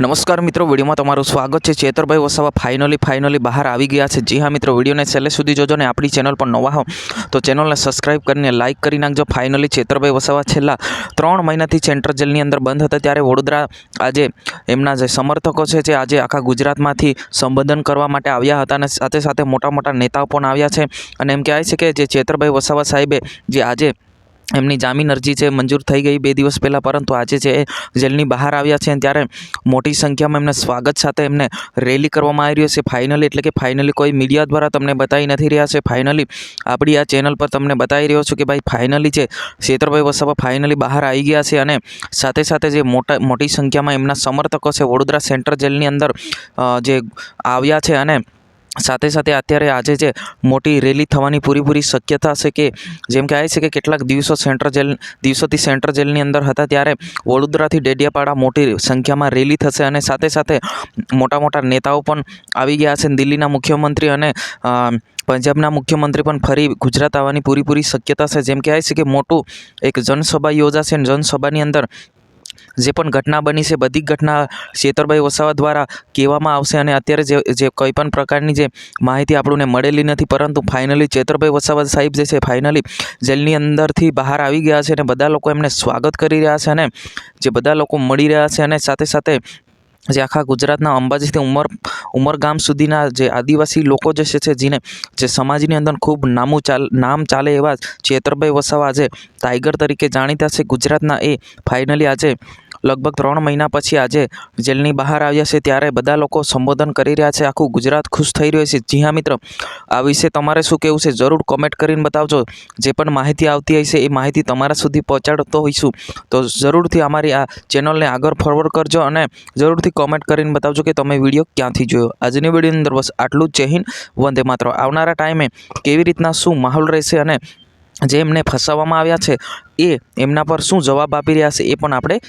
નમસ્કાર મિત્રો, વિડીયોમાં તમારું સ્વાગત છે. ચેતરભાઈ વસાવા ફાઇનલી ફાઇનલી બહાર આવી ગયા છે. જી હા મિત્રો, વિડીયોને છેલ્લે સુધી જોજો ને આપણી ચેનલ પર નવા હો તો ચેનલને સબસ્ક્રાઇબ કરીને લાઇક કરી નાખજો. ફાઇનલી ચેતરભાઈ વસાવા છેલ્લા ત્રણ મહિનાથી સેન્ટ્રલ જેલની અંદર બંધ હતા ત્યારે વડોદરા આજે એમના જે સમર્થકો છે જે આજે આખા ગુજરાતમાંથી સંબોધન કરવા માટે આવ્યા હતા અને સાથે સાથે મોટા મોટા નેતાઓ પણ આવ્યા છે. અને એમ કહેવાય છે કે જે ચેતરભાઈ વસાવા સાહેબે જે આજે એમની જામીન અરજી છે, મંજૂર થઈ ગઈ બે દિવસ પહેલાં, પરંતુ આજે જે જેલની બહાર આવ્યા છે ત્યારે મોટી સંખ્યામાં એમને સ્વાગત સાથે એમને રેલી કરવામાં આવી રહ્યો છે. ફાઇનલી એટલે કે ફાઇનલી કોઈ મીડિયા દ્વારા તમને બતાવી નથી રહ્યા છે. ફાઇનલી આપણી આ ચેનલ પર તમને બતાવી રહ્યો છું કે ભાઈ ફાઇનલી જે શેતરભાઈ વસાવા ફાઇનલી બહાર આવી ગયા છે અને સાથે સાથે જે મોટા, મોટી સંખ્યામાં એમના સમર્થકો છે, વડોદરા સેન્ટ્રલ જેલની અંદર જે આવ્યા છે અને સાથે સાથે અત્યારે આજે જે મોટી રેલી થવાની પૂરેપૂરી શક્યતા છે કે, જેમ કે આવે છે કે કેટલાક દિવસો સેન્ટ્રલ જેલ, દિવસોથી સેન્ટ્રલ જેલની અંદર હતા ત્યારે વડોદરાથી ડેડિયાપાડા મોટી સંખ્યામાં રેલી થશે અને સાથે સાથે મોટા મોટા નેતાઓ પણ આવી ગયા છે દિલ્હીના મુખ્યમંત્રી અને પંજાબના મુખ્યમંત્રી પણ ફરી ગુજરાત આવવાની પૂરેપૂરી શક્યતા છે. જેમ કે આવે છે કે મોટું એક જનસભા યોજાશે જનસભાની અંદર જે પણ ઘટના બની છે, બધી ઘટના શેતરભાઈ વસાવા દ્વારા કહેવામાં આવશે અને અત્યારે જે જે કોઈ પણ પ્રકારની જે માહિતી આપણને મળેલી નથી, પરંતુ ફાઇનલી ચેતરભાઈ વસાવા સાહેબ જે છે ફાઇનલી જેલની અંદરથી બહાર આવી ગયા છે અને બધા લોકો એમને સ્વાગત કરી રહ્યા છે અને જે બધા લોકો મળી રહ્યા છે અને સાથે સાથે જે આખા ગુજરાતના અંબાજીથી ઉમર ઉમરગામ સુધીના જે આદિવાસી લોકો જે છે, જેને, જે સમાજની અંદર ખૂબ નામું ચાલ, નામ ચાલે એવા ચેતરભાઈ વસાવા આજે ટાઈગર તરીકે જાણીતા છે. ગુજરાતના એ ફાઇનલી આજે લગભગ ત્રણ મહિના પછી આજે જેલની બહાર આવ્યા છે ત્યારે બધા લોકો સંબોધન કરી રહ્યા છે. આખું ગુજરાત ખુશ થઈ રહ્યું છે. જી હા, મિત્ર. આ વિશે તમારે શું કહેવું છે? જરૂર કોમેન્ટ કરીને બતાવજો. જે પણ માહિતી આવતી હશે એ માહિતી તમારા સુધી પહોંચાડતો હોઈશું. તો જરૂરથી અમારી આ ચેનલને આગળ ફોરવર્ડ કરજો અને જરૂરથી કોમેન્ટ કરીને બતાવજો કે તમે વીડિયો ક્યાંથી જોયો. આજની વિડીયોની અંદર બસ આટલું જ. જય વંદે માત્ર આવનારા ટાઈમે કેવી રીતના શું માહોલ રહેશે અને જે એમને ફસાવવામાં આવ્યા છે એ એમના પર શું જવાબ આપી રહ્યા છે એ પણ આપણે